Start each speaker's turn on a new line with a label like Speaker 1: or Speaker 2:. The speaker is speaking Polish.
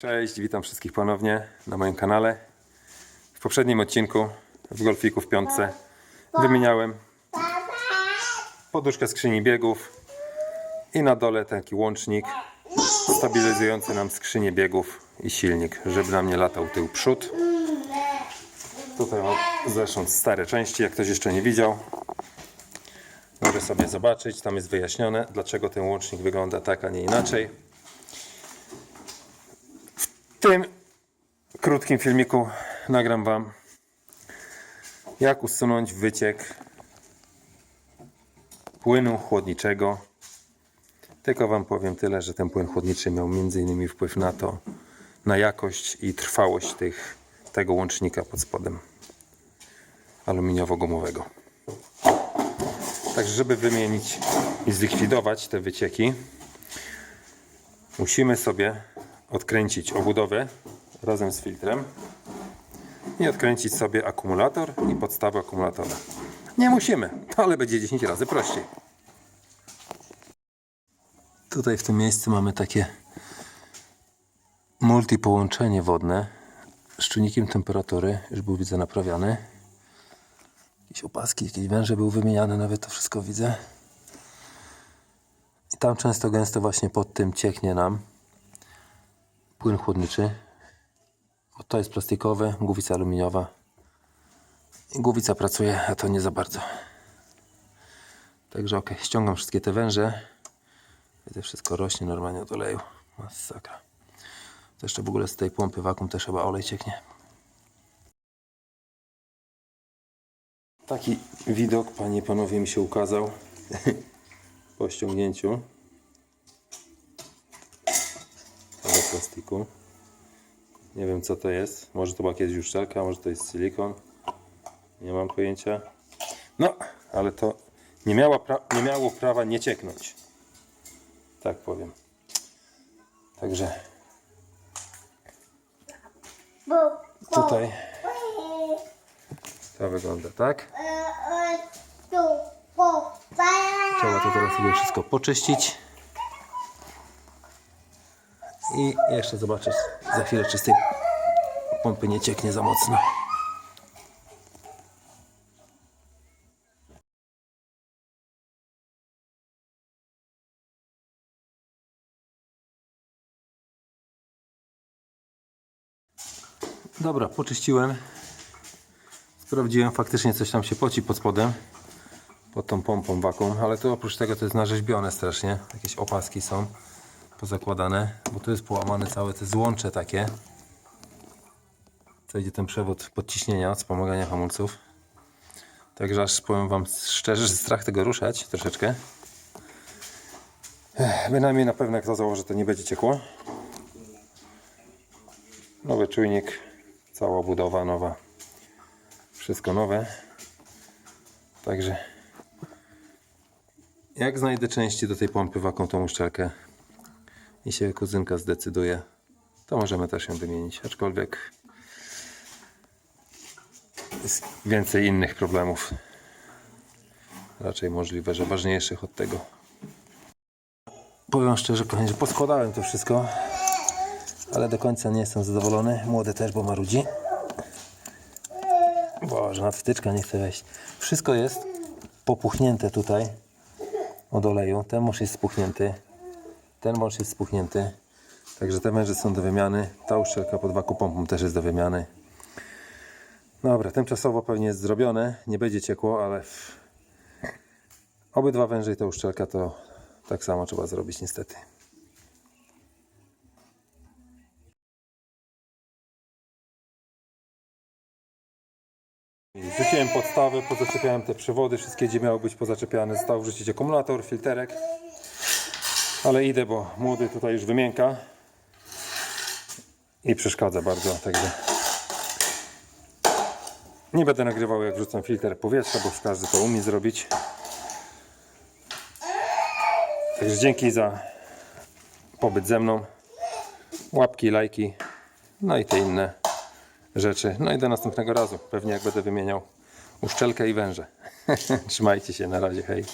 Speaker 1: Cześć, witam wszystkich ponownie na moim kanale. W poprzednim odcinku w Golfiku w piątce wymieniałem poduszkę skrzyni biegów i na dole taki łącznik stabilizujący nam skrzynię biegów i silnik, żeby nam nie latał tył przód. Tutaj mam zresztą stare części, jak ktoś jeszcze nie widział. Może sobie zobaczyć, tam jest wyjaśnione, dlaczego ten łącznik wygląda tak, a nie inaczej. Tym krótkim filmiku nagram Wam, jak usunąć wyciek płynu chłodniczego. Tylko Wam powiem tyle, że ten płyn chłodniczy miał m.in. wpływ na to, na jakość i trwałość tych, tego łącznika pod spodem aluminiowo-gumowego. Także, żeby wymienić i zlikwidować te wycieki, musimy sobie odkręcić obudowę razem z filtrem i odkręcić sobie akumulator i podstawę akumulatora. Nie musimy, ale będzie 10 razy prościej. Tutaj w tym miejscu mamy takie multi połączenie wodne z czujnikiem temperatury, już był widzę naprawiany. Jakieś opaski, jakieś węże były wymieniane, nawet to wszystko widzę. I tam często gęsto właśnie pod tym cieknie nam płyn chłodniczy. To jest plastikowe, głowica aluminiowa. I głowica pracuje, a to nie za bardzo. Także ok, ściągam wszystkie te węże. Widzę, wszystko rośnie normalnie od oleju. Masakra. To jeszcze w ogóle z tej pompy wakum też chyba olej cieknie. Taki widok, panie i panowie, mi się ukazał po ściągnięciu tego plastiku. Nie wiem co to jest. Może to była kiedyś uszczelka, może to jest silikon. Nie mam pojęcia. No, ale to nie, miała nie miało prawa nie cieknąć. Tak powiem. Także tutaj to wygląda tak. Trzeba to teraz sobie wszystko poczyścić. I jeszcze zobaczyć za chwilę, czy z tej pompy nie cieknie za mocno. Dobra, poczyściłem. Sprawdziłem, faktycznie coś tam się poci pod spodem. Pod tą pompą wakum, ale to oprócz tego to jest narzeźbione strasznie. Jakieś opaski są pozakładane, bo tu jest połamane całe te złącze takie. Co idzie ten przewód podciśnienia, wspomagania hamulców. Także aż powiem Wam szczerze, że strach tego ruszać troszeczkę. Bynajmniej na pewno jak to założę, to nie będzie ciekło. Nowy czujnik, cała budowa nowa. Wszystko nowe. Także jak znajdę części do tej pompy waką tą uszczelkę i się kuzynka zdecyduje, to możemy też ją wymienić. Aczkolwiek jest więcej innych problemów. Raczej możliwe, że ważniejszych od tego. Powiem szczerze, kochani, że poskładałem to wszystko, ale do końca nie jestem zadowolony. Młody też, bo marudzi. Boże, na wtyczka nie chce wejść. Wszystko jest popuchnięte tutaj od oleju. Ten mąż jest spuchnięty. Ten mąż jest spuchnięty. Także te węże są do wymiany. Ta uszczelka pod wakupompą też jest do wymiany. Dobra, tymczasowo pewnie jest zrobione. Nie będzie ciekło, ale obydwa węże i ta uszczelka to tak samo trzeba zrobić niestety. Wrzuciłem podstawę, pozaczepiałem te przewody, wszystkie gdzie miały być pozaczepiane. Został wrzucić akumulator, filterek. Ale idę, bo młody tutaj już wymięka i przeszkadza bardzo, także nie będę nagrywał jak wrzucam filtr powietrza, bo każdy to umie zrobić. Także dzięki za pobyt ze mną. Łapki, lajki, no i te inne rzeczy. No i do następnego razu. Pewnie jak będę wymieniał uszczelkę i węże. Trzymajcie się, na razie, hej.